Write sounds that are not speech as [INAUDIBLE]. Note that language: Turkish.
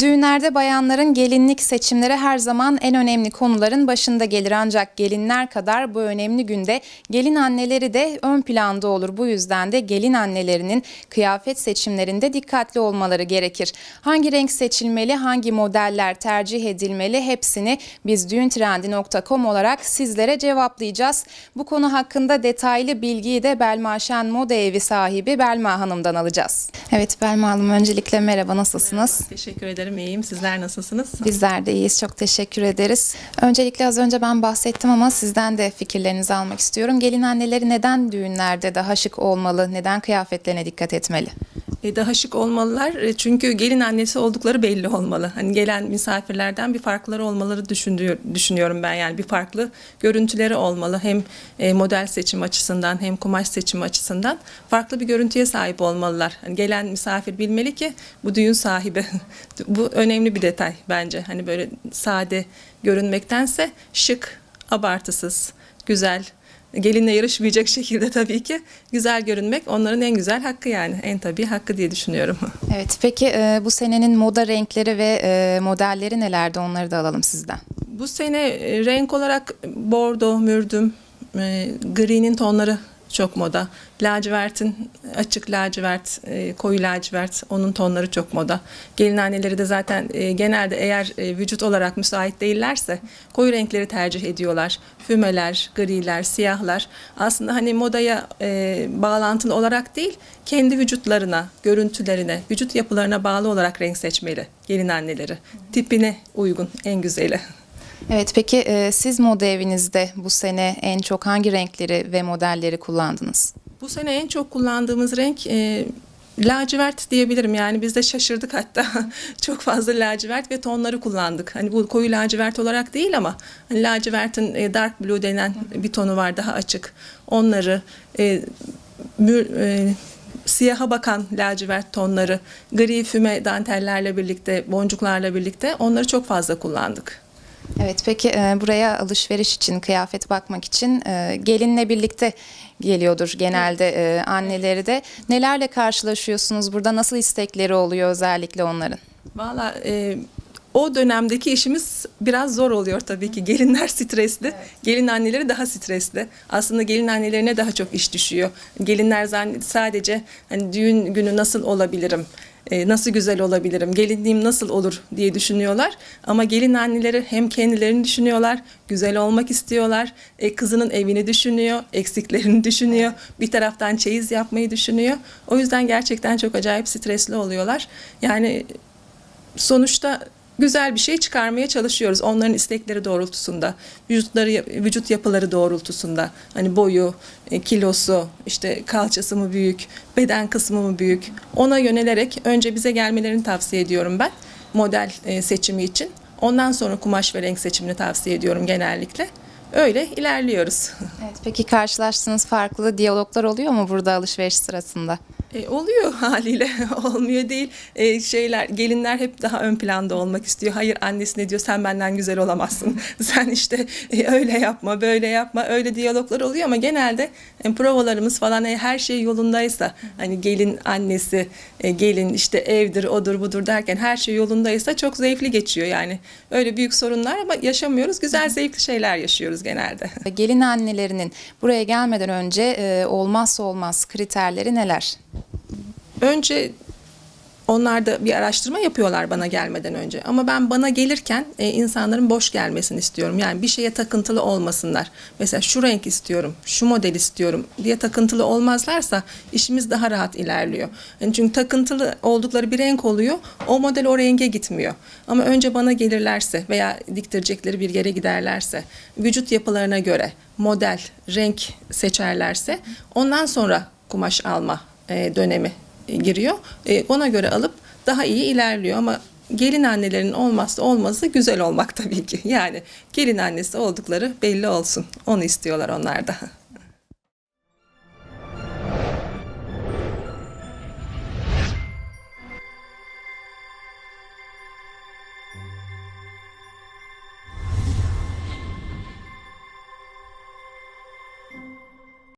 Düğünlerde bayanların gelinlik seçimleri her zaman en önemli konuların başında gelir ancak gelinler kadar bu önemli günde gelin anneleri de ön planda olur. Bu yüzden de gelin annelerinin kıyafet seçimlerinde dikkatli olmaları gerekir. Hangi renk seçilmeli, hangi modeller tercih edilmeli hepsini biz düğüntrendi.com olarak sizlere cevaplayacağız. Bu konu hakkında detaylı bilgiyi de Belma Şen Moda Evi sahibi Belma Hanım'dan alacağız. Evet Belma Hanım öncelikle merhaba nasılsınız? Teşekkür ederim. İyiyim. Sizler nasılsınız? Bizler de iyiyiz. Çok teşekkür ederiz. Öncelikle az önce ben bahsettim ama sizden de fikirlerinizi almak istiyorum. Gelin anneleri neden düğünlerde daha şık olmalı? Neden kıyafetlerine dikkat etmeli? E, Daha şık olmalılar. E, Çünkü gelin annesi oldukları belli olmalı. Hani gelen misafirlerden bir farkları olmaları düşünüyor, düşünüyorum ben. Yani bir farklı görüntüleri olmalı. Hem e, model seçim açısından hem kumaş seçimi açısından farklı bir görüntüye sahip olmalılar. Hani gelen misafir bilmeli ki bu düğün sahibi. [LAUGHS] bu önemli bir detay bence. Hani böyle sade görünmektense şık, abartısız, güzel, gelinle yarışmayacak şekilde tabii ki güzel görünmek onların en güzel hakkı yani en tabii hakkı diye düşünüyorum. [LAUGHS] Evet peki e, bu senenin moda renkleri ve e, modelleri nelerdi onları da alalım sizden. Bu sene e, renk olarak bordo, mürdüm, e, gri'nin tonları çok moda. Lacivertin açık lacivert, e, koyu lacivert onun tonları çok moda. Gelin anneleri de zaten e, genelde eğer e, vücut olarak müsait değillerse koyu renkleri tercih ediyorlar. Fümeler, griler, siyahlar aslında hani modaya e, bağlantılı olarak değil kendi vücutlarına, görüntülerine, vücut yapılarına bağlı olarak renk seçmeli gelin anneleri. Tipine uygun en güzeli. Evet peki e, siz moda evinizde bu sene en çok hangi renkleri ve modelleri kullandınız? Bu sene en çok kullandığımız renk e, lacivert diyebilirim. Yani biz de şaşırdık hatta. [LAUGHS] çok fazla lacivert ve tonları kullandık. Hani bu koyu lacivert olarak değil ama hani lacivertin e, dark blue denen bir tonu var daha açık. Onları e, mür- e, siyaha bakan lacivert tonları, gri füme dantellerle birlikte, boncuklarla birlikte onları çok fazla kullandık. Evet peki e, buraya alışveriş için, kıyafet bakmak için e, gelinle birlikte geliyordur genelde e, anneleri de. Nelerle karşılaşıyorsunuz burada? Nasıl istekleri oluyor özellikle onların? Valla e, o dönemdeki işimiz biraz zor oluyor tabii ki. Gelinler stresli, gelin anneleri daha stresli. Aslında gelin annelerine daha çok iş düşüyor. Gelinler sadece hani düğün günü nasıl olabilirim, e, nasıl güzel olabilirim, gelinliğim nasıl olur diye düşünüyorlar. Ama gelin anneleri hem kendilerini düşünüyorlar, güzel olmak istiyorlar, e, kızının evini düşünüyor, eksiklerini [LAUGHS] düşünüyor, bir taraftan çeyiz yapmayı düşünüyor. O yüzden gerçekten çok acayip stresli oluyorlar. Yani sonuçta güzel bir şey çıkarmaya çalışıyoruz onların istekleri doğrultusunda. Vücutları vücut yapıları doğrultusunda. Hani boyu e, kilosu işte kalçası mı büyük beden kısmı mı büyük? Ona yönelerek önce bize gelmelerini tavsiye ediyorum ben model e, seçimi için. Ondan sonra kumaş ve renk seçimini tavsiye ediyorum genellikle. Öyle ilerliyoruz. Evet, peki karşılaştığınız farklı diyaloglar oluyor mu burada alışveriş sırasında? E, oluyor [LAUGHS] haliyle. Olmuyor değil. E, şeyler gelinler hep daha ön planda olmak istiyor. Hayır annesi ne diyor sen benden güzel olamazsın. [LAUGHS] Sen işte e, öyle yapma böyle yapma. Öyle diyaloglar oluyor ama genelde e, provalarımız falan e, her şey yolundaysa hani gelin annesi e, gelin işte evdir odur budur derken her şey yolundaysa çok zevkli geçiyor yani. Öyle büyük sorunlar ama yaşamıyoruz. Güzel zevkli şeyler yaşıyoruz genelde. [LAUGHS] Gelin annelerinin buraya gelmeden önce e, olmazsa olmaz kriterleri neler? Önce onlar da bir araştırma yapıyorlar bana gelmeden önce. Ama ben bana gelirken e, insanların boş gelmesini istiyorum. Yani bir şeye takıntılı olmasınlar. Mesela şu renk istiyorum, şu model istiyorum diye takıntılı olmazlarsa işimiz daha rahat ilerliyor. Yani çünkü takıntılı oldukları bir renk oluyor, o model o renge gitmiyor. Ama önce bana gelirlerse veya diktirecekleri bir yere giderlerse, vücut yapılarına göre model, renk seçerlerse ondan sonra kumaş alma e, dönemi giriyor. E, ona göre alıp daha iyi ilerliyor ama gelin annelerinin olmazsa olmazı güzel olmak tabii ki. Yani gelin annesi oldukları belli olsun. Onu istiyorlar onlar da.